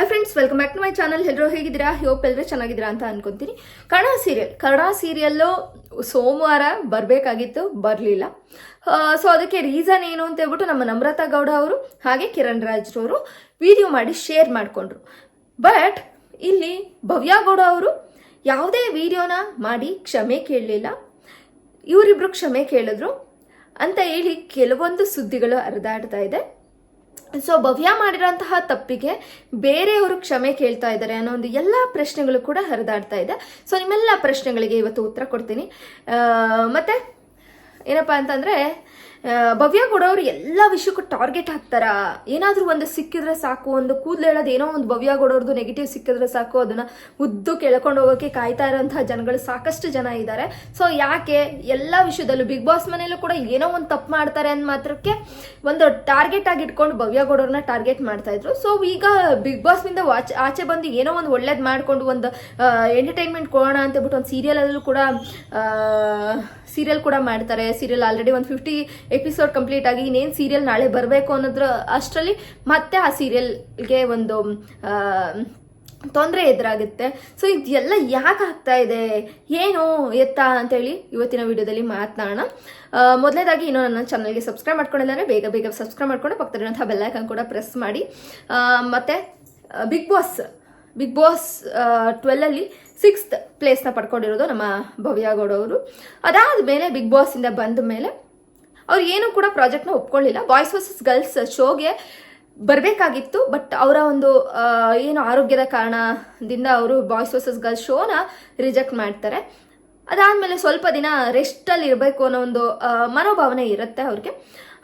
Hi friends welcome back to my channel ಎಲ್ಲರೂ ಹೇಗಿದ್ದೀರಾ? Hope ಎಲ್ಲರೂ ಚೆನ್ನಾಗಿದ್ದೀರಾ ಅಂತ ಅನ್ಕೊಂತೀನಿ. ಕನ್ನಡ ಸೀರಿಯಲ್ ಕನ್ನಡ ಸೀರಿಯಲ್ಲು ಸೋಮವಾರ ಬರಬೇಕಾಗಿತ್ತು, ಬರಲಿಲ್ಲ. ಸೊ ಅದಕ್ಕೆ ರೀಸನ್ ಏನು ಅಂತ ಹೇಳ್ಬಿಟ್ಟು ನಮ್ಮ ನಮ್ರತಾ ಗೌಡ ಅವರು, ಹಾಗೆ ಕಿರಣ್ ರಾಜ್ರವರು ವಿಡಿಯೋ ಮಾಡಿ ಶೇರ್ ಮಾಡಿಕೊಂಡ್ರು. ಬಟ್ ಇಲ್ಲಿ ಭವ್ಯ ಗೌಡ ಅವರು ಯಾವುದೇ ವಿಡಿಯೋನ ಮಾಡಿ ಕ್ಷಮೆ ಕೇಳಲಿಲ್ಲ. ಇವರಿಬ್ಬರು ಕ್ಷಮೆ ಕೇಳಿದ್ರು. ಅಂತ ಹೇಳಿ ಕೆಲವೊಂದು ಸುದ್ದಿಗಳು ಹರಿದಾಡ್ತಾ ಇದೆ. ಸೊ ಭವ್ಯ ಮಾಡಿರೋಂತಹ ತಪ್ಪಿಗೆ ಬೇರೆಯವರು ಕ್ಷಮೆ ಕೇಳ್ತಾ ಇದ್ದಾರೆ ಅನ್ನೋ ಒಂದು ಎಲ್ಲ ಪ್ರಶ್ನೆಗಳು ಕೂಡ ಹರಿದಾಡ್ತಾ ಇದೆ. ಸೊ ನಿಮ್ಮೆಲ್ಲ ಪ್ರಶ್ನೆಗಳಿಗೆ ಇವತ್ತು ಉತ್ತರ ಕೊಡ್ತೀನಿ. ಮತ್ತೆ ಏನಪ್ಪಾ ಅಂತಂದ್ರೆ ಭವ್ಯ ಗೌಡವ್ರು ಎಲ್ಲ ವಿಷಯಕ್ಕೂ ಟಾರ್ಗೆಟ್ ಹಾಕ್ತಾರ? ಏನಾದರೂ ಒಂದು ಸಿಕ್ಕಿದ್ರೆ ಸಾಕು, ಒಂದು ಕೂದಲು ಹೇಳೋದು ಏನೋ ಒಂದು ಭವ್ಯ ಗೌಡವ್ರದ್ದು ನೆಗೆಟಿವ್ ಸಿಕ್ಕಿದ್ರೆ ಸಾಕು, ಅದನ್ನ ಉದ್ದು ಕೆಳ್ಕೊಂಡು ಹೋಗೋಕೆ ಕಾಯ್ತಾ ಇರೋಂತಹ ಜನಗಳು ಸಾಕಷ್ಟು ಜನ ಇದ್ದಾರೆ ಸೊ ಯಾಕೆ? ಎಲ್ಲ ವಿಷಯದಲ್ಲೂ ಬಿಗ್ ಬಾಸ್ ಮನೆಯಲ್ಲೂ ಕೂಡ ಏನೋ ಒಂದು ತಪ್ಪು ಮಾಡ್ತಾರೆ ಅಂದ ಮಾತ್ರಕ್ಕೆ ಒಂದು ಟಾರ್ಗೆಟ್ ಆಗಿ ಇಟ್ಕೊಂಡು ಭವ್ಯ ಗೌಡವ್ರನ್ನ ಟಾರ್ಗೆಟ್ ಮಾಡ್ತಾ ಇದ್ರು. ಸೊ ಈಗ ಬಿಗ್ ಬಾಸ್ನಿಂದ ವಾಚ್, ಆಚೆ ಬಂದು ಏನೋ ಒಂದು ಒಳ್ಳೇದು ಮಾಡ್ಕೊಂಡು ಒಂದು ಎಂಟರ್ಟೈನ್ಮೆಂಟ್ ಕೊಡೋಣ ಅಂತ ಬಿಟ್ಟು ಒಂದು ಸೀರಿಯಲ್ ಅಲ್ಲೂ ಕೂಡ ಸೀರಿಯಲ್ ಕೂಡ ಮಾಡ್ತಾರೆ. ಸೀರಿಯಲ್ ಆಲ್ರೆಡಿ ಒಂದು ಫಿಫ್ಟಿ ಎಪಿಸೋಡ್ ಕಂಪ್ಲೀಟ್ ಆಗಿ ಇನ್ನೇನು ಸೀರಿಯಲ್ ನಾಳೆ ಬರಬೇಕು ಅನ್ನೋದ್ರ ಅಷ್ಟರಲ್ಲಿ ಮತ್ತೆ ಆ ಸೀರಿಯಲ್ಗೆ ಒಂದು ತೊಂದರೆ ಎದುರಾಗುತ್ತೆ. ಸೊ ಇದೆಲ್ಲ ಯಾಕೆ ಆಗ್ತಾ ಇದೆ? ಏನು ಎತ್ತ ಅಂತೇಳಿ ಇವತ್ತಿನ ವಿಡಿಯೋದಲ್ಲಿ ಮಾತನಾಡೋಣ. ಮೊದಲೇದಾಗಿ ಇನ್ನೂ ನನ್ನ ಚಾನಲ್ಗೆ ಸಬ್ಸ್ಕ್ರೈಬ್ ಮಾಡ್ಕೊಂಡಿದ್ದಾರೆ ಬೇಗ ಬೇಗ ಸಬ್ಸ್ಕ್ರೈಬ್ ಮಾಡ್ಕೊಂಡು ಪಕ್ಕದಲ್ಲಿರುವಂತಹ ಬೆಲ್ಲೈಕನ್ ಕೂಡ ಪ್ರೆಸ್ ಮಾಡಿ. ಮತ್ತು ಬಿಗ್ ಬಾಸ್ ಬಿಗ್ ಬಾಸ್ ಟ್ವೆಲ್ಲಲ್ಲಿ ಸಿಕ್ಸ್ತ್ ಪ್ಲೇಸ್ನ ಪಡ್ಕೊಂಡಿರೋದು ನಮ್ಮ ಭವ್ಯ ಗೌಡ ಅವರು. ಅದಾದಮೇಲೆ ಬಿಗ್ ಬಾಸಿಂದ ಬಂದ ಮೇಲೆ ಅವ್ರು ಏನು ಕೂಡ ಪ್ರಾಜೆಕ್ಟ್ನ ಒಪ್ಕೊಳ್ಳಿಲ್ಲ. ಬಾಯ್ಸ್ ವರ್ಸಸ್ ಗರ್ಲ್ಸ್ ಶೋಗೆ ಬರಬೇಕಾಗಿತ್ತು ಬಟ್ ಅವರ ಒಂದು ಏನು ಆರೋಗ್ಯದ ಕಾರಣದಿಂದ ಅವರು ಬಾಯ್ಸ್ ವರ್ಸಸ್ ಗರ್ಲ್ಸ್ ಶೋನ ರಿಜೆಕ್ಟ್ ಮಾಡ್ತಾರೆ. ಅದಾದಮೇಲೆ ಸ್ವಲ್ಪ ದಿನ ರೆಸ್ಟಲ್ಲಿ ಇರಬೇಕು ಅನ್ನೋ ಒಂದು ಮನೋಭಾವನೆ ಇರುತ್ತೆ ಅವ್ರಿಗೆ.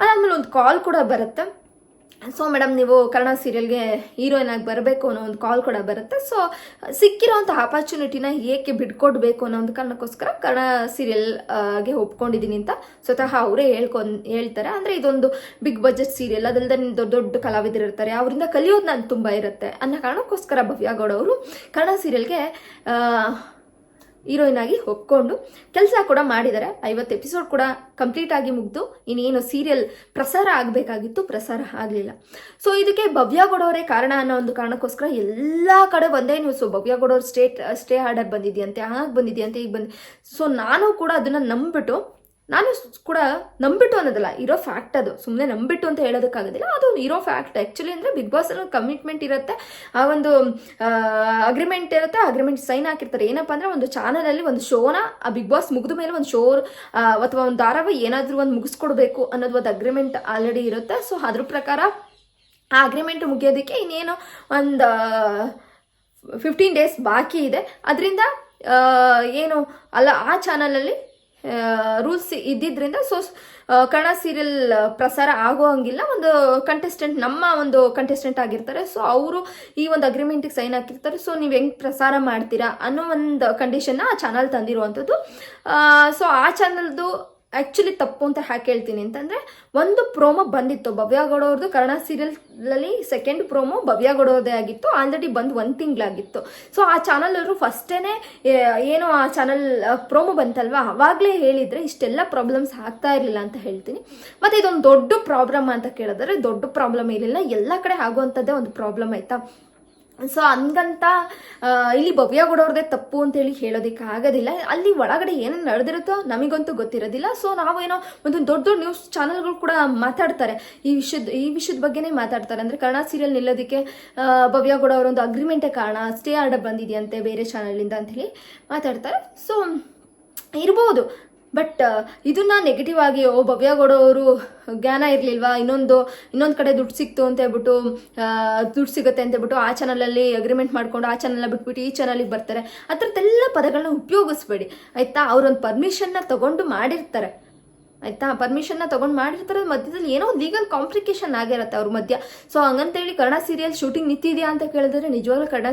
ಅದಾದಮೇಲೆ ಒಂದು ಕಾಲ್ ಕೂಡ ಬರುತ್ತೆ. ಸೊ ಮೇಡಮ್ ನೀವು ಕನ್ನಡ ಸೀರಿಯಲ್ಗೆ ಹೀರೋಯಿನ್ ಆಗಿ ಬರಬೇಕು ಅನ್ನೋ ಒಂದು ಕಾಲ್ ಕೂಡ ಬರುತ್ತೆ. ಸೊ ಸಿಕ್ಕಿರೋಂಥ ಆಪರ್ಚುನಿಟಿನ ಏಕೆ ಬಿಟ್ಕೊಡ್ಬೇಕು ಅನ್ನೋ ಒಂದು ಕಾರಣಕ್ಕೋಸ್ಕರ ಕನ್ನಡ ಸೀರಿಯಲ್ಗೆ ಒಪ್ಕೊಂಡಿದ್ದೀನಿ ಅಂತ ಸ್ವತಃ ಅವರೇ ಹೇಳ್ಕೊಂಡ್, ಹೇಳ್ತಾರೆ. ಅಂದರೆ ಇದೊಂದು ಬಿಗ್ ಬಜೆಟ್ ಸೀರಿಯಲ್ ಅದಲ್ಲದೆ ದೊಡ್ಡ ದೊಡ್ಡ ಕಲಾವಿದರು ಇರ್ತಾರೆ. ಅವರಿಂದ ಕಲಿಯೋದು ನಾನು ತುಂಬ ಇರುತ್ತೆ. ಅನ್ನೋ ಕಾರಣಕ್ಕೋಸ್ಕರ ಭವ್ಯ ಗೌಡ ಅವರು ಕನ್ನಡ ಸೀರಿಯಲ್ಗೆ ಹೀರೋಯಿನ್ ಆಗಿ ಒಪ್ಕೊಂಡು ಕೆಲಸ ಕೂಡ ಮಾಡಿದ್ದಾರೆ. ಐವತ್ತು ಎಪಿಸೋಡ್ ಕೂಡ ಕಂಪ್ಲೀಟ್ ಆಗಿ ಮುಗ್ದು ಇನ್ನೇನು ಸೀರಿಯಲ್ ಪ್ರಸಾರ ಆಗಬೇಕಾಗಿತ್ತು, ಪ್ರಸಾರ ಆಗಲಿಲ್ಲ. ಸೊ ಇದಕ್ಕೆ ಭವ್ಯ ಗೌಡವರೇ ಕಾರಣ ಅನ್ನೋ ಒಂದು ಕಾರಣಕ್ಕೋಸ್ಕರ ಎಲ್ಲ ಕಡೆ ಒಂದೇ ನ್ಯೂಸು ಭವ್ಯ ಗೌಡವ್ರ ಸ್ಟೇಟ್ ಸ್ಟೇ ಆರ್ಡರ್ ಬಂದಿದೆಯಂತೆ, ಹಾಗೆ ಬಂದಿದೆಯಂತೆ ಈಗ ಬಂದು. ಸೊ ನಾನು ಕೂಡ ಅದನ್ನು ನಂಬಿಬಿಟ್ಟು ನಾನು ಕೂಡ ನಂಬಿಟ್ಟು ಅನ್ನೋದಲ್ಲ, ಇರೋ ಫ್ಯಾಕ್ಟ್ ಅದು. ಸುಮ್ಮನೆ ನಂಬಿಟ್ಟು ಅಂತ ಹೇಳೋದಕ್ಕಾಗೋದಿಲ್ಲ, ಅದು ಇರೋ ಫ್ಯಾಕ್ಟ್ ಆ್ಯಕ್ಚುಲಿ ಅಂದರೆ ಬಿಗ್ ಬಾಸ್ ಅಲ್ಲಿ ಕಮಿಟ್ಮೆಂಟ್ ಇರುತ್ತೆ, ಆ ಒಂದು ಅಗ್ರಿಮೆಂಟ್ ಇರುತ್ತೆ ಅಗ್ರಿಮೆಂಟ್ ಸೈನ್ ಹಾಕಿರ್ತಾರೆ. ಏನಪ್ಪ ಅಂದರೆ ಒಂದು ಚಾನಲಲ್ಲಿ ಒಂದು ಶೋನ ಆ ಬಿಗ್ ಬಾಸ್ ಮುಗಿದ ಮೇಲೆ ಒಂದು ಶೋ ಅಥವಾ ಒಂದು ಧಾರಾವಾಹಿ ಏನಾದರೂ ಒಂದು ಮುಗಿಸ್ಕೊಡ್ಬೇಕು ಅನ್ನೋದು ಒಂದು ಅಗ್ರಿಮೆಂಟ್ ಆಲ್ರೆಡಿ ಇರುತ್ತೆ. ಸೊ ಅದ್ರ ಪ್ರಕಾರ ಆ ಅಗ್ರಿಮೆಂಟ್ ಮುಗಿಯೋದಕ್ಕೆ ಇನ್ನೇನು ಒಂದು ಫಿಫ್ಟೀನ್ ಡೇಸ್ ಬಾಕಿ ಇದೆ. ಅದರಿಂದ ಏನು, ಅಲ್ಲ, ಆ ಚಾನಲಲ್ಲಿ ರೂಲ್ಸ್ ಇದ್ದಿದ್ರಿಂದ ಸೊ ಕನ್ನಡ ಸೀರಿಯಲ್ ಪ್ರಸಾರ ಆಗೋ ಹಂಗಿಲ್ಲ ಒಂದು ಕಂಟೆಸ್ಟೆಂಟ್ ನಮ್ಮ ಒಂದು ಕಂಟೆಸ್ಟೆಂಟ್ ಆಗಿರ್ತಾರೆ. ಸೊ ಅವರು ಈ ಒಂದು ಅಗ್ರಿಮೆಂಟಿಗೆ ಸೈನ್ ಹಾಕಿರ್ತಾರೆ. ಸೊ ನೀವು ಹೆಂಗೆ ಪ್ರಸಾರ ಮಾಡ್ತೀರಾ ಅನ್ನೋ ಒಂದು ಕಂಡೀಷನ್ನ ಆ ಚಾನಲ್ ತಂದಿರುವಂಥದ್ದು. ಸೊ ಆ ಚಾನಲ್ದು ಆ್ಯಕ್ಚುಲಿ ತಪ್ಪು ಅಂತ ಹ್ಯಾಕ್ ಹೇಳ್ತೀನಿ ಅಂತಂದರೆ, ಒಂದು ಪ್ರೋಮೋ ಬಂದಿತ್ತು. ಭವ್ಯ ಗೌಡ ಅವ್ರದ್ದು ಕನ್ನಡ ಸೀರಿಯಲ್ನಲ್ಲಿ ಸೆಕೆಂಡ್ ಪ್ರೋಮೋ ಭವ್ಯ ಗೌಡ ಅವ್ರದ್ದೇ ಆಗಿತ್ತು. ಆಲ್ರೆಡಿ ಬಂದು ಒಂದು ತಿಂಗಳಾಗಿತ್ತು. ಸೊ ಆ ಚಾನಲ್ ಅವರು ಫಸ್ಟೇ ಏನೋ ಆ ಚಾನಲ್ ಪ್ರೋಮೋ ಬಂತಲ್ವಾ? ಅವಾಗಲೇ ಹೇಳಿದರೆ ಇಷ್ಟೆಲ್ಲ ಪ್ರಾಬ್ಲಮ್ಸ್ ಆಗ್ತಾ ಇರಲಿಲ್ಲ ಅಂತ ಹೇಳ್ತೀನಿ. ಮತ್ತು ಇದೊಂದು ದೊಡ್ಡ ಪ್ರಾಬ್ಲಮ್ ಅಂತ ಕೇಳಿದ್ರೆ ದೊಡ್ಡ ಪ್ರಾಬ್ಲಮ್ ಇರಲಿಲ್ಲ ಎಲ್ಲ ಕಡೆ ಆಗುವಂಥದ್ದೇ ಒಂದು ಪ್ರಾಬ್ಲಮ್ ಆಯಿತಾ? ಸೊ ಹಂಗಂತ ಇಲ್ಲಿ ಭವ್ಯ ಗೌಡವ್ರದ್ದೇ ತಪ್ಪು ಅಂತೇಳಿ ಹೇಳೋದಕ್ಕೆ ಆಗೋದಿಲ್ಲ. ಅಲ್ಲಿ ಒಳಗಡೆ ಏನೇನು ನಡೆದಿರುತ್ತೋ ನಮಗಂತೂ ಗೊತ್ತಿರೋದಿಲ್ಲ. ಸೊ ನಾವೇನೋ ಒಂದು ದೊಡ್ಡ ದೊಡ್ಡ ನ್ಯೂಸ್ ಚಾನಲ್ಗಳು ಕೂಡ ಮಾತಾಡ್ತಾರೆ. ಈ ವಿಷಯದ ಈ ವಿಷಯದ ಬಗ್ಗೆನೇ ಮಾತಾಡ್ತಾರೆ. ಅಂದರೆ ಕನ್ನಡ ಸೀರಿಯಲ್ ನಿಲ್ಲೋದಕ್ಕೆ ಭವ್ಯ ಅವರೊಂದು ಅಗ್ರಿಮೆಂಟೇ ಕಾರಣ ಸ್ಟೇ ಆರ್ಡರ್ ಬಂದಿದೆಯಂತೆ ಬೇರೆ ಚಾನಲಿಂದ ಅಂತೇಳಿ ಮಾತಾಡ್ತಾರೆ. ಸೊ ಇರ್ಬೋದು. ಬಟ್ ಇದನ್ನ ನೆಗೆಟಿವ್ ಆಗಿ, ಓ, ಭವ್ಯ ಗೌಡ ಅವರು ಜ್ಞಾನ ಇರಲಿಲ್ವಾ? ಇನ್ನೊಂದು ಇನ್ನೊಂದು ಕಡೆ ದುಡ್ಡು ಸಿಕ್ತು ಅಂತ ಹೇಳ್ಬಿಟ್ಟು ದುಡ್ಡು ಸಿಗುತ್ತೆ ಅಂತ ಹೇಳ್ಬಿಟ್ಟು ಆ ಚಾನಲಲ್ಲಿ ಅಗ್ರಿಮೆಂಟ್ ಮಾಡ್ಕೊಂಡು ಆ ಚಾನಲ್ನ ಬಿಟ್ಬಿಟ್ಟು ಈ ಚಾನಲಿಗೆ ಬರ್ತಾರೆ. ಆ ಥರದ್ದೆಲ್ಲ ಪದಗಳನ್ನ ಉಪಯೋಗಿಸ್ಬೇಡಿ. ಆಯಿತಾ? ಅವರೊಂದು ಪರ್ಮಿಷನ್ನ ತಗೊಂಡು ಮಾಡಿರ್ತಾರೆ. ಆಯ್ತಾ? ಪರ್ಮಿಷನ್ನ ತಗೊಂಡು ಮಾಡಿರ್ತಾರೆ ಮಧ್ಯದಲ್ಲಿ ಏನೋ ಲೀಗಲ್ ಕಾಂಪ್ಲಿಕೇಶನ್ ಆಗಿರುತ್ತೆ ಅವ್ರ ಮಧ್ಯ. ಸೊ ಹಂಗಂತೇಳಿ ಕನ್ನಡ ಸೀರಿಯಲ್ ಶೂಟಿಂಗ್ ನಿಂತಿದೆಯಾ ಅಂತ ಕೇಳಿದ್ರೆ ನಿಜವಾಗ್ಲೂ ಕನ್ನಡ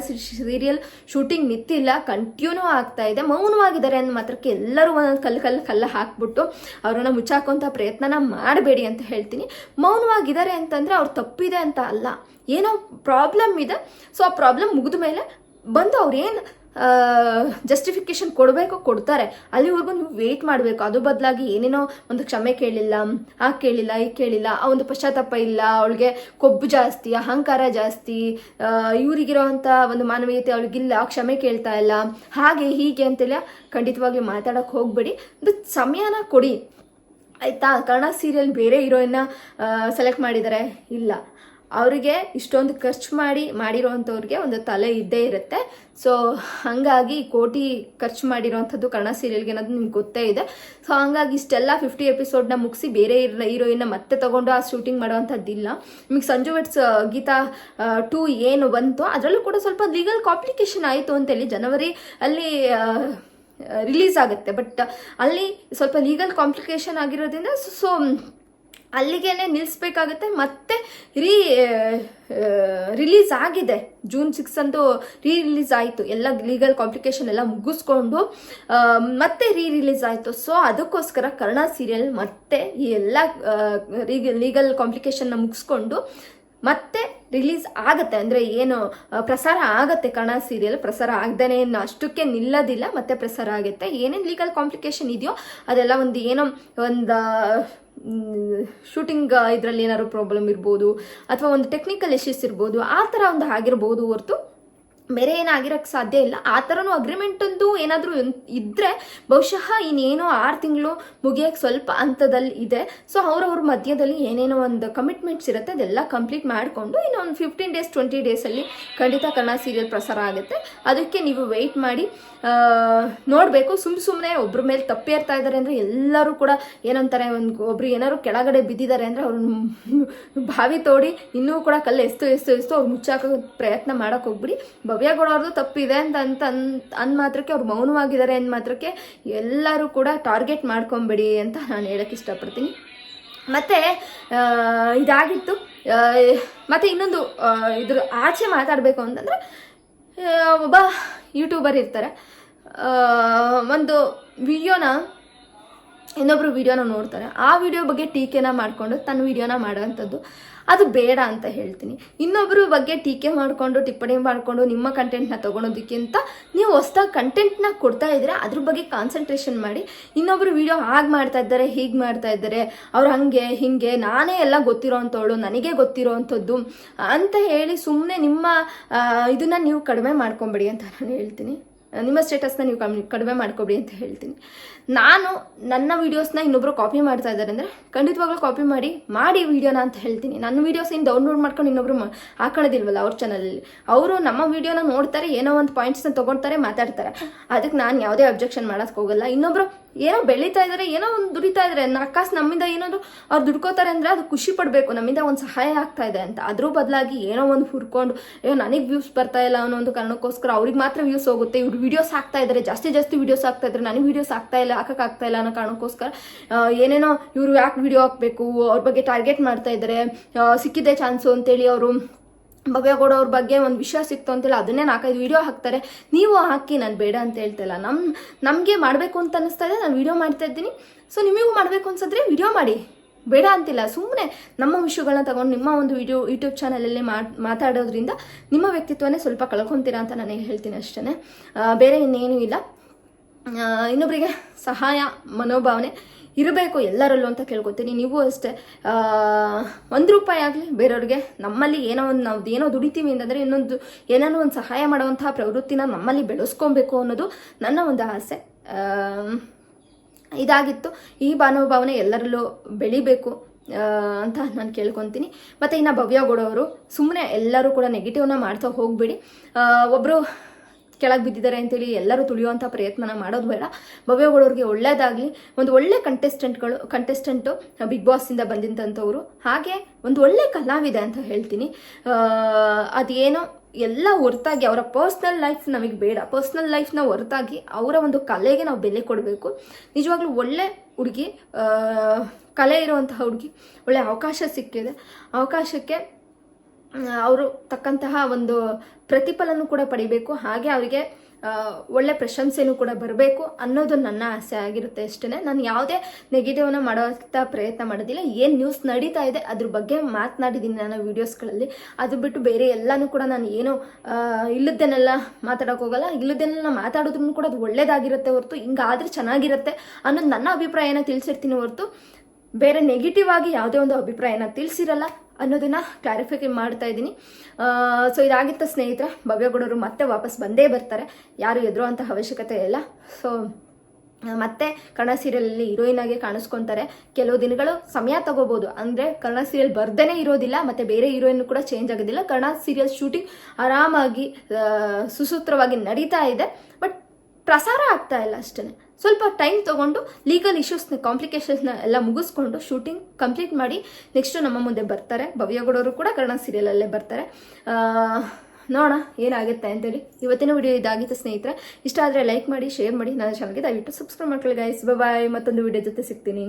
ಸೀರಿಯಲ್ ಶೂಟಿಂಗ್ ನಿಂತಿಲ್ಲ ಕಂಟಿನ್ಯೂ ಆಗ್ತಾ ಇದೆ. ಮೌನವಾಗಿದ್ದಾರೆ ಅಂದ ಮಾತ್ರಕ್ಕೆ ಎಲ್ಲರೂ ಒಂದೊಂದು ಕಲ್ಲು ಕಲ್ಲು, ಕಲ್ಲ ಹಾಕ್ಬಿಟ್ಟು ಅವ್ರನ್ನ ಮುಚ್ಚಾಕೋಂಥ ಪ್ರಯತ್ನನ ಮಾಡಬೇಡಿ ಅಂತ ಹೇಳ್ತೀನಿ. ಮೌನವಾಗಿದ್ದಾರೆ ಅಂತಂದ್ರೆ ಅವ್ರು ತಪ್ಪಿದೆ ಅಂತ ಅಲ್ಲ. ಏನೋ ಪ್ರಾಬ್ಲಮ್ ಇದೆ. ಸೊ ಆ ಪ್ರಾಬ್ಲಮ್ ಮುಗಿದ ಮೇಲೆ ಬಂದು ಅವ್ರೇನು ಜಸ್ಟಿಫಿಕೇಶನ್ ಕೊಡಬೇಕು ಕೊಡ್ತಾರೆ. ಅಲ್ಲಿವರೆಗೂ ನೀವು ವೇಟ್ ಮಾಡಬೇಕು. ಅದು ಬದಲಾಗಿ ಏನೇನೋ ಒಂದು ಕ್ಷಮೆ ಕೇಳಿಲ್ಲ, ಆ ಕೇಳಿಲ್ಲ, ಈ ಕೇಳಿಲ್ಲ, ಆ ಒಂದು ಪಶ್ಚಾತ್ತಾಪ ಇಲ್ಲ, ಅವಳಿಗೆ ಕೊಬ್ಬು ಜಾಸ್ತಿ, ಅಹಂಕಾರ ಜಾಸ್ತಿ ಇವರಿಗಿರೋ ಅಂಥ ಒಂದು ಮಾನವೀಯತೆ ಅವಳಿಗಿಲ್ಲ ಕ್ಷಮೆ ಕೇಳ್ತಾ ಇಲ್ಲ. ಹಾಗೆ ಹೀಗೆ ಅಂತೆಲ್ಲ ಖಂಡಿತವಾಗ್ಲೂ ಮಾತಾಡೋಕ್ಕೆ ಹೋಗ್ಬೇಡಿ. ಒಂದು ಸಮಯನ ಕೊಡಿ. ಆಯಿತಾ? ಕನ್ನಡ ಸೀರಿಯಲ್ ಬೇರೆ ಹೀರೋಯಿನ್ನ ಸೆಲೆಕ್ಟ್ ಮಾಡಿದ್ದಾರೆ ಇಲ್ಲ. ಅವರಿಗೆ ಇಷ್ಟೊಂದು ಖರ್ಚು ಮಾಡಿ ಮಾಡಿರೋವಂಥವ್ರಿಗೆ ಒಂದು ತಲೆ ಇದ್ದೇ ಇರುತ್ತೆ. ಸೊ ಹಾಗಾಗಿ ಕೋಟಿ ಖರ್ಚು ಮಾಡಿರೋವಂಥದ್ದು ಕನ್ನಡ ಸೀರಿಯಲ್ಗೆ ಅನ್ನೋದು ನಿಮ್ಗೆ ಗೊತ್ತೇ ಇದೆ. ಸೊ ಹಂಗಾಗಿ ಇಷ್ಟೆಲ್ಲ ಫಿಫ್ಟಿ ಎಪಿಸೋಡ್ನ ಮುಗಿಸಿ ಬೇರೆ ಹೀರೋಯಿನ್ನ ಮತ್ತೆ ತಗೊಂಡು ಆ ಶೂಟಿಂಗ್ ಮಾಡೋವಂಥದ್ದಿಲ್ಲ. ನಿಮಗೆ ಸಂಜು ವೆಟ್ಸ್ ಗೀತಾ ಟೂ ಏನು ಬಂತು ಅದರಲ್ಲೂ ಕೂಡ ಸ್ವಲ್ಪ ಲೀಗಲ್ ಕಾಂಪ್ಲಿಕೇಶನ್ ಆಯಿತು ಅಂತೇಳಿ ಜನವರಿ ಅಲ್ಲಿ ರಿಲೀಸ್ ಆಗುತ್ತೆ. ಬಟ್ ಅಲ್ಲಿ ಸ್ವಲ್ಪ ಲೀಗಲ್ ಕಾಂಪ್ಲಿಕೇಶನ್ ಆಗಿರೋದ್ರಿಂದ ಸೊ ಅಲ್ಲಿಗೇನೆ ನಿಲ್ಲಿಸ್ಬೇಕಾಗುತ್ತೆ ಮತ್ತೆ ರೀ ರಿಲೀಸ್ ಆಗಿದೆ. ಜೂನ್ ಸಿಕ್ಸ್ ಅಂತೂ ರೀ ರಿಲೀಸ್ ಆಯಿತು. ಎಲ್ಲ ಲೀಗಲ್ ಕಾಂಪ್ಲಿಕೇಶನ್ ಎಲ್ಲ ಮುಗಿಸ್ಕೊಂಡು ಮತ್ತೆ ರೀ ರಿಲೀಸ್ ಆಯಿತು. ಸೊ ಅದಕ್ಕೋಸ್ಕರ ಕನ್ನಡ ಸೀರಿಯಲ್ ಮತ್ತೆ ಈ ಎಲ್ಲ ಲೀಗಲ್ ಕಾಂಪ್ಲಿಕೇಶನ್ನ ಮುಗಿಸ್ಕೊಂಡು, ಮತ್ತೆ ರಿಲೀಸ್ ಆಗುತ್ತೆ. ಅಂದರೆ ಏನು ಪ್ರಸಾರ ಆಗುತ್ತೆ ಕನ್ನಡ ಸೀರಿಯಲ್ ಪ್ರಸಾರ ಆಗದೇ ಏನು ಅಷ್ಟಕ್ಕೆ ನಿಲ್ಲೋದಿಲ್ಲ. ಮತ್ತೆ ಪ್ರಸಾರ ಆಗುತ್ತೆ. ಏನೇನು ಲೀಗಲ್ ಕಾಂಪ್ಲಿಕೇಶನ್ ಇದೆಯೋ ಅದೆಲ್ಲ ಒಂದು ಏನೋ ಒಂದು ಶೂಟಿಂಗ್ ಇದರಲ್ಲಿ ಏನಾದ್ರು ಪ್ರಾಬ್ಲಮ್ ಇರ್ಬೋದು, ಅಥವಾ ಒಂದು ಟೆಕ್ನಿಕಲ್ ಇಶ್ಯೂಸ್ ಇರ್ಬೋದು, ಆ ಥರ ಒಂದು ಆಗಿರ್ಬೋದು ಹೊರತು ಬೇರೆ ಏನಾಗಿರೋಕ್ಕೆ ಸಾಧ್ಯ ಇಲ್ಲ. ಆ ಥರನೂ ಅಗ್ರಿಮೆಂಟ್ ಒಂದು ಏನಾದರೂ ಇದ್ದರೆ ಬಹುಶಃ ಇನ್ನೇನೋ ಆರು ತಿಂಗಳು ಮುಗಿಯೋಕ್ಕೆ ಸ್ವಲ್ಪ ಹಂತದಲ್ಲಿ ಇದೆ. ಸೊ ಅವ್ರವ್ರ ಮಧ್ಯದಲ್ಲಿ ಏನೇನೋ ಒಂದು ಕಮಿಟ್ಮೆಂಟ್ಸ್ ಇರುತ್ತೆ, ಅದೆಲ್ಲ ಕಂಪ್ಲೀಟ್ ಮಾಡಿಕೊಂಡು ಇನ್ನೊಂದು ಫಿಫ್ಟೀನ್ ಡೇಸ್ ಟ್ವೆಂಟಿ ಡೇಸಲ್ಲಿ ಖಂಡಿತ ಕನ್ನಡ ಸೀರಿಯಲ್ ಪ್ರಸಾರ ಆಗುತ್ತೆ. ಅದಕ್ಕೆ ನೀವು ವೆಯ್ಟ್ ಮಾಡಿ. ನೋಡಬೇಕು. ಸುಮ್ಮ ಸುಮ್ಮನೆ ಒಬ್ಬರ ಮೇಲೆ ತಪ್ಪೇರ್ತಾ ಇದ್ದಾರೆ ಅಂದರೆ ಎಲ್ಲರೂ ಕೂಡ ಏನಂತಾರೆ, ಒಂದು ಒಬ್ರು ಏನಾದ್ರು ಕೆಳಗಡೆ ಬಿದ್ದಿದ್ದಾರೆ ಅಂದರೆ ಅವ್ರನ್ನ ಬಾವಿ ತೋಡಿ ಇನ್ನೂ ಕೂಡ ಕಲ್ಲು ಎಸ್ತು ಎಸ್ತು ಎಸ್ತು ಅವ್ರು ಮುಚ್ಚಾಕೋ ಪ್ರಯತ್ನ ಮಾಡೋಕೆ ಹೋಗ್ಬಿಡಿ. ಭವ್ಯಗೌಡ ಅವ್ರದ್ದು ತಪ್ಪಿದೆ ಅಂತ ಅಂತ ಅಂದ್ ಮಾತ್ರಕ್ಕೆ ಅವ್ರು ಮೌನವಾಗಿದ್ದಾರೆ ಅಂದ ಮಾತ್ರಕ್ಕೆ ಎಲ್ಲರೂ ಕೂಡ ಟಾರ್ಗೆಟ್ ಮಾಡ್ಕೊಂಬಿಡಿ ಅಂತ ನಾನು ಹೇಳಕ್ಕೆ ಇಷ್ಟಪಡ್ತೀನಿ. ಮತ್ತು ಇದಾಗಿತ್ತು. ಮತ್ತೆ ಇನ್ನೊಂದು ಇದ್ರ ಆಚೆ ಮಾತಾಡಬೇಕು ಅಂತಂದರೆ ಒಬ್ಬ ಯೂಟ್ಯೂಬರ್ ಇರ್ತಾರೆ. ಒಂದು ವಿಡಿಯೋನ, ಇನ್ನೊಬ್ರು ವಿಡಿಯೋನ ನೋಡ್ತಾರೆ. ಆ ವಿಡಿಯೋ ಬಗ್ಗೆ ಟೀಕೆನ ಮಾಡಿಕೊಂಡು ತನ್ನ ವಿಡಿಯೋನ ಮಾಡೋವಂಥದ್ದು. ಅದು ಬೇಡ ಅಂತ ಹೇಳ್ತೀನಿ. ಇನ್ನೊಬ್ಬರ ಬಗ್ಗೆ ಟೀಕೆ ಮಾಡಿಕೊಂಡು, ಟಿಪ್ಪಣಿ ಮಾಡಿಕೊಂಡು, ನಿಮ್ಮ ಕಂಟೆಂಟ್ನ ತೊಗೊಳೋದಕ್ಕಿಂತ ನೀವು ಹೊಸ್ದಾಗಿ ಕಂಟೆಂಟ್ನ ಕೊಡ್ತಾ ಇದ್ರೆ ಅದ್ರ ಬಗ್ಗೆ ಕಾನ್ಸಂಟ್ರೇಷನ್ ಮಾಡಿ. ಇನ್ನೊಬ್ರು ವಿಡಿಯೋ ಹಾಗೆ ಮಾಡ್ತಾ ಇದ್ದಾರೆ, ಹೀಗೆ ಮಾಡ್ತಾ ಇದ್ದಾರೆ, ಅವ್ರು ಹಾಗೆ, ಹೀಗೆ, ನಾನೇ ಎಲ್ಲ ಗೊತ್ತಿರೋ ನನಗೆ ಗೊತ್ತಿರೋ ಅಂಥದ್ದು, ಅಂತ ಹೇಳಿ ಸುಮ್ಮನೆ ನಿಮ್ಮ ಇದನ್ನ ನೀವು ಕಡಿಮೆ ಮಾಡ್ಕೊಂಬಿಡಿ ಅಂತ ನಾನು ಹೇಳ್ತೀನಿ. ನಿಮ್ಮ ಸ್ಟೇಟಸ್ನ ನೀವು ಕಮ್ಮಿ, ಕಡಿಮೆ ಮಾಡ್ಕೊಬಿಡಿ ಅಂತ ಹೇಳ್ತೀನಿ. ನಾನು ನನ್ನ ವೀಡಿಯೋಸ್ನ ಇನ್ನೊಬ್ರು ಕಾಪಿ ಮಾಡ್ತಾ ಇದ್ದಾರೆ ಅಂದರೆ ಖಂಡಿತವಾಗ್ಲೂ ಕಾಪಿ ಮಾಡಿ ಮಾಡಿ ವೀಡಿಯೋನ ಅಂತ ಹೇಳ್ತೀನಿ. ನನ್ನ ವೀಡಿಯೋಸ್ ಏನು ಡೌನ್ಲೋಡ್ ಮಾಡ್ಕೊಂಡು ಇನ್ನೊಬ್ರು ಹಾಕೊಳ್ಳೋದಿಲ್ವಲ್ಲ ಅವ್ರ ಚಾನಲಲ್ಲಿ ಅವರು ನಮ್ಮ ವೀಡಿಯೋನ ನೋಡ್ತಾರೆ, ಏನೋ ಒಂದು ಪಾಯಿಂಟ್ಸ್ನ ತೊಗೊಳ್ತಾರೆ ಮಾತಾಡ್ತಾರೆ. ಅದಕ್ಕೆ ನಾನು ಯಾವುದೇ ಅಬ್ಜೆಕ್ಷನ್ ಮಾಡೋಕ್ಕೆ ಹೋಗಲ್ಲ. ಇನ್ನೊಬ್ರು ಏನೋ ಬೆಳೀತಾ ಇದ್ದಾರೆ ಏನೋ ಒಂದು ದುಡಿತಾ ಇದ್ದಾರೆ ನನ್ನ ಕಾಸು ನಮ್ಮಿಂದ ಏನಾದ್ರು ಅವ್ರು ದುಡ್ಕೋತಾರೆ ಅಂದರೆ ಅದು ಖುಷಿ ಪಡಬೇಕು, ನಮ್ಮಿಂದ ಒಂದು ಸಹಾಯ ಆಗ್ತಾ ಇದೆ ಅಂತ. ಅದ್ರ ಬದಲಾಗಿ ಏನೋ ಒಂದು ಹುರ್ಕೊಂಡು ಏನೋ ನನಗೆ ವ್ಯೂಸ್ ಬರ್ತಾ ಇಲ್ಲ ಅನ್ನೋ ಒಂದು ಕಾರಣಕ್ಕೋಸ್ಕರ ಅವ್ರಿಗೆ ಮಾತ್ರ ವ್ಯೂಸ್ ಹೋಗುತ್ತೆ, ಇವ್ರು ವಿಡಿಯೋಸ್ ಹಾಕ್ತಾ ಇದ್ದಾರೆ ಜಾಸ್ತಿ ಜಾಸ್ತಿ ವಿಡಿಯೋಸ್ ಹಾಕ್ತಾ ಇದ್ದಾರೆ ನನಗೆ ವಿಡಿಯೋಸ್ ಆಗ್ತಾ ಇಲ್ಲ ಹಾಕಕ್ಕಾಗ್ತಾ ಇಲ್ಲ ಅನ್ನೋ ಕಾರಣಕ್ಕೋಸ್ಕರ ಏನೇನೋ ಇವರು ಯಾಕೆ ವಿಡಿಯೋ ಹಾಕಬೇಕು, ಅವ್ರ ಬಗ್ಗೆ ಟಾರ್ಗೆಟ್ ಮಾಡ್ತಾ ಇದ್ದಾರೆ ಸಿಕ್ಕಿದೆ ಚಾನ್ಸು ಅಂತೇಳಿ ಅವರು, ಭವ್ಯಗೌಡ ಅವ್ರ ಬಗ್ಗೆ ಒಂದು ವಿಷಯ ಸಿಕ್ತು ಅಂತೇಳಿ ಅದನ್ನೇ ನಾಲ್ಕೈದು ವಿಡಿಯೋ ಹಾಕ್ತಾರೆ. ನೀವು ಹಾಕಿ ನಾನು ಬೇಡ ಅಂತ ಹೇಳ್ತಿಲ್ಲ. ನಮ್ಮ ನಮಗೆ ಮಾಡಬೇಕು ಅಂತ ಅನ್ನಿಸ್ತಾ ಇದೆ, ನಾನು ವಿಡಿಯೋ ಮಾಡ್ತಾ ಇದ್ದೀನಿ. ಸೊ ನಿಮಗೂ ಮಾಡಬೇಕು ಅನ್ಸಿದ್ರೆ ವಿಡಿಯೋ ಮಾಡಿ. ಬೇಡ ಅಂತಿಲ್ಲ. ಸುಮ್ಮನೆ ನಮ್ಮ ವಿಷಯಗಳನ್ನ ತಗೊಂಡು ನಿಮ್ಮ ಒಂದು ವಿಡಿಯೋ ಯೂಟ್ಯೂಬ್ ಚಾನಲಲ್ಲಿ ಮಾತಾಡೋದ್ರಿಂದ ನಿಮ್ಮ ವ್ಯಕ್ತಿತ್ವನೇ ಸ್ವಲ್ಪ ಕಳ್ಕೊತೀರಾ ಅಂತ ನಾನು ಹೇಳ್ತೀನಿ ಅಷ್ಟೇ ಬೇರೆ ಇನ್ನೇನೂ ಇಲ್ಲ. ಇನ್ನೊಬ್ಬರಿಗೆ ಸಹಾಯ, ಮನೋಭಾವನೆ ಇರಬೇಕು ಎಲ್ಲರಲ್ಲೂ ಅಂತ ಕೇಳ್ಕೊತೀನಿ. ನೀವು ಅಷ್ಟೇ. ಒಂದು ರೂಪಾಯಿ ಆಗಲಿ ಬೇರೆಯವ್ರಿಗೆ ನಮ್ಮಲ್ಲಿ ಏನೋ ಒಂದು ನಾವು ಏನೋ ದುಡಿತೀವಿ ಅಂತಂದರೆ ಇನ್ನೊಂದು ಏನಾದ್ರು ಒಂದು ಸಹಾಯ ಮಾಡುವಂತಹ ಪ್ರವೃತ್ತಿನ ನಮ್ಮಲ್ಲಿ ಬೆಳೆಸ್ಕೊಬೇಕು ಅನ್ನೋದು ನನ್ನ ಒಂದು ಆಸೆ. ಇದಾಗಿತ್ತು. ಈ ಭಾವನೆ ಎಲ್ಲರಲ್ಲೂ ಬೆಳಿಬೇಕು ಅಂತ ನಾನು ಕೇಳ್ಕೊತೀನಿ. ಮತ್ತು ಇನ್ನು ಭವ್ಯ ಗೌಡವರು ಸುಮ್ಮನೆ ಎಲ್ಲರೂ ಕೂಡ ನೆಗೆಟಿವ್ನ ಮಾಡ್ತಾ ಹೋಗಬೇಡಿ. ಒಬ್ಬರು ಕೆಳಗೆ ಬಿದ್ದಿದ್ದಾರೆ ಅಂತೇಳಿ ಎಲ್ಲರೂ ತುಳಿಯುವಂಥ ಪ್ರಯತ್ನನ ಮಾಡೋದು ಬೇಡ. ಭವ್ಯಗೌಡವ್ರಿಗೆ ಒಳ್ಳೇದಾಗಲಿ, ಒಂದು ಒಳ್ಳೆ ಕಂಟೆಸ್ಟೆಂಟ್ಗಳು ಕಂಟೆಸ್ಟೆಂಟು ಬಿಗ್ ಬಾಸಿಂದ ಬಂದಿದ್ದಂಥವ್ರು, ಹಾಗೆ ಒಂದು ಒಳ್ಳೆ ಕಲಾವಿದೆ ಅಂತ ಹೇಳ್ತೀನಿ. ಅದೇನೋ ಎಲ್ಲ ಹೊರತಾಗಿ ಅವರ ಪರ್ಸ್ನಲ್ ಲೈಫ್ ನಮಗೆ ಬೇಡ. ಪರ್ಸ್ನಲ್ ಲೈಫ್ನ ಹೊರತಾಗಿ ಅವರ ಒಂದು ಕಲೆಗೆ ನಾವು ಬೆಲೆ ಕೊಡಬೇಕು. ನಿಜವಾಗ್ಲೂ ಒಳ್ಳೆ ಹುಡುಗಿ ಕಲೆ ಇರುವಂತಹ ಹುಡುಗಿ, ಒಳ್ಳೆ ಅವಕಾಶ ಸಿಕ್ಕಿದೆ. ಅವಕಾಶಕ್ಕೆ ಅವರು ತಕ್ಕಂತಹ ಒಂದು ಪ್ರತಿಫಲನೂ ಕೂಡ ಪಡಿಬೇಕು. ಹಾಗೆ ಅವರಿಗೆ ಒಳ್ಳೆ ಪ್ರಶಂಸೆನೂ ಕೂಡ ಬರಬೇಕು ಅನ್ನೋದು ನನ್ನ ಆಸೆ ಆಗಿರುತ್ತೆ ಅಷ್ಟೇ ನಾನು ಯಾವುದೇ ನೆಗೆಟಿವ್ನ ಮಾಡೋಂಥ ಪ್ರಯತ್ನ ಮಾಡೋದಿಲ್ಲ. ಏನು ನ್ಯೂಸ್ ನಡೀತಾ ಇದೆ ಅದ್ರ ಬಗ್ಗೆ ಮಾತನಾಡಿದ್ದೀನಿ ನಾನು ವೀಡಿಯೋಸ್ಗಳಲ್ಲಿ ಅದು ಬಿಟ್ಟು ಬೇರೆ ಎಲ್ಲನೂ ಕೂಡ ನಾನು ಏನು ಇಲ್ಲದನ್ನೆಲ್ಲ ಮಾತಾಡೋಕೆ ಹೋಗಲ್ಲ. ಇಲ್ಲದನ್ನೆಲ್ಲ ಮಾತಾಡೋದ್ರೂ ಕೂಡ ಅದು ಒಳ್ಳೇದಾಗಿರುತ್ತೆ ಹೊರತು. ಹಿಂಗಾದ್ರೆ ಚೆನ್ನಾಗಿರುತ್ತೆ ಅನ್ನೋದು ನನ್ನ ಅಭಿಪ್ರಾಯನ ತಿಳಿಸಿರ್ತೀನಿ ಹೊರತು. ಬೇರೆ ನೆಗೆಟಿವ್ ಆಗಿ ಯಾವುದೇ ಒಂದು ಅಭಿಪ್ರಾಯನ ತಿಳಿಸಿರಲ್ಲ. ಅನ್ನೋದನ್ನ ಕ್ಲಾರಿಫೈ ಮಾಡ್ತಾ ಇದ್ದೀನಿ. ಸೊ ಇದಾಗಿತ್ತು ಸ್ನೇಹಿತರೆ, ಭವ್ಯಗೌಡರು ಮತ್ತೆ ವಾಪಸ್ ಬಂದೇ ಬರ್ತಾರೆ. ಯಾರು ಎದುರುವಂಥ ಅವಶ್ಯಕತೆ ಇಲ್ಲ. ಸೊ ಮತ್ತೆ ಕನ್ನಡ ಸೀರಿಯಲಲ್ಲಿ ಹೀರೋಯಿನ್ ಆಗಿ ಕಾಣಿಸ್ಕೊತಾರೆ. ಕೆಲವು ದಿನಗಳು ಸಮಯ ತಗೋಬಹುದು ಅಂದ್ರೆ ಕನ್ನಡ ಸೀರಿಯಲ್ ಬರ್ದೇನೆ ಇರೋದಿಲ್ಲ, ಮತ್ತೆ ಬೇರೆ ಹೀರೋಯಿನ್ ಕೂಡ ಚೇಂಜ್ ಆಗೋದಿಲ್ಲ. ಕನ್ನಡ ಸೀರಿಯಲ್ ಶೂಟಿಂಗ್ ಆರಾಮಾಗಿ ಸುಸೂತ್ರವಾಗಿ ನಡೀತಾ ಇದೆ. ಬಟ್ ಪ್ರಸಾರ ಆಗ್ತಾ ಇಲ್ಲ ಅಷ್ಟೇ ಸ್ವಲ್ಪ ಟೈಮ್ ತಗೊಂಡು ಲೀಗಲ್ ಇಶ್ಯೂಸ್ನ ಕಾಂಪ್ಲಿಕೇಶನ್ಸ್ನ ಎಲ್ಲ ಮುಗಿಸ್ಕೊಂಡು ಶೂಟಿಂಗ್ ಕಂಪ್ಲೀಟ್ ಮಾಡಿ ನೆಕ್ಸ್ಟ್ ನಮ್ಮ ಮುಂದೆ ಬರ್ತಾರೆ. ಭವ್ಯಗೌಡರು ಕೂಡ ಕನ್ನಡ ಸೀರಿಯಲಲ್ಲೇ ಬರ್ತಾರೆ. ನೋಡೋಣ ಏನಾಗುತ್ತೆ ಅಂತೇಳಿ. ಇವತ್ತಿನ ವಿಡಿಯೋ ಇದಾಗಿತ್ತು ಸ್ನೇಹಿತರೆ. ಇಷ್ಟ ಆದರೆ ಲೈಕ್ ಮಾಡಿ ಶೇರ್ ಮಾಡಿ. ನನ್ನ ಚಾನಲ್ಗೆ ದಯವಿಟ್ಟು ಸಬ್ಸ್ಕ್ರೈಬ್ ಮಾಡ್ಕೊಳ್ಳಿ ಗೈಸ್ ಬಾಯ್ ಮತ್ತೊಂದು ವಿಡಿಯೋ ಜೊತೆ ಸಿಗ್ತೀನಿ.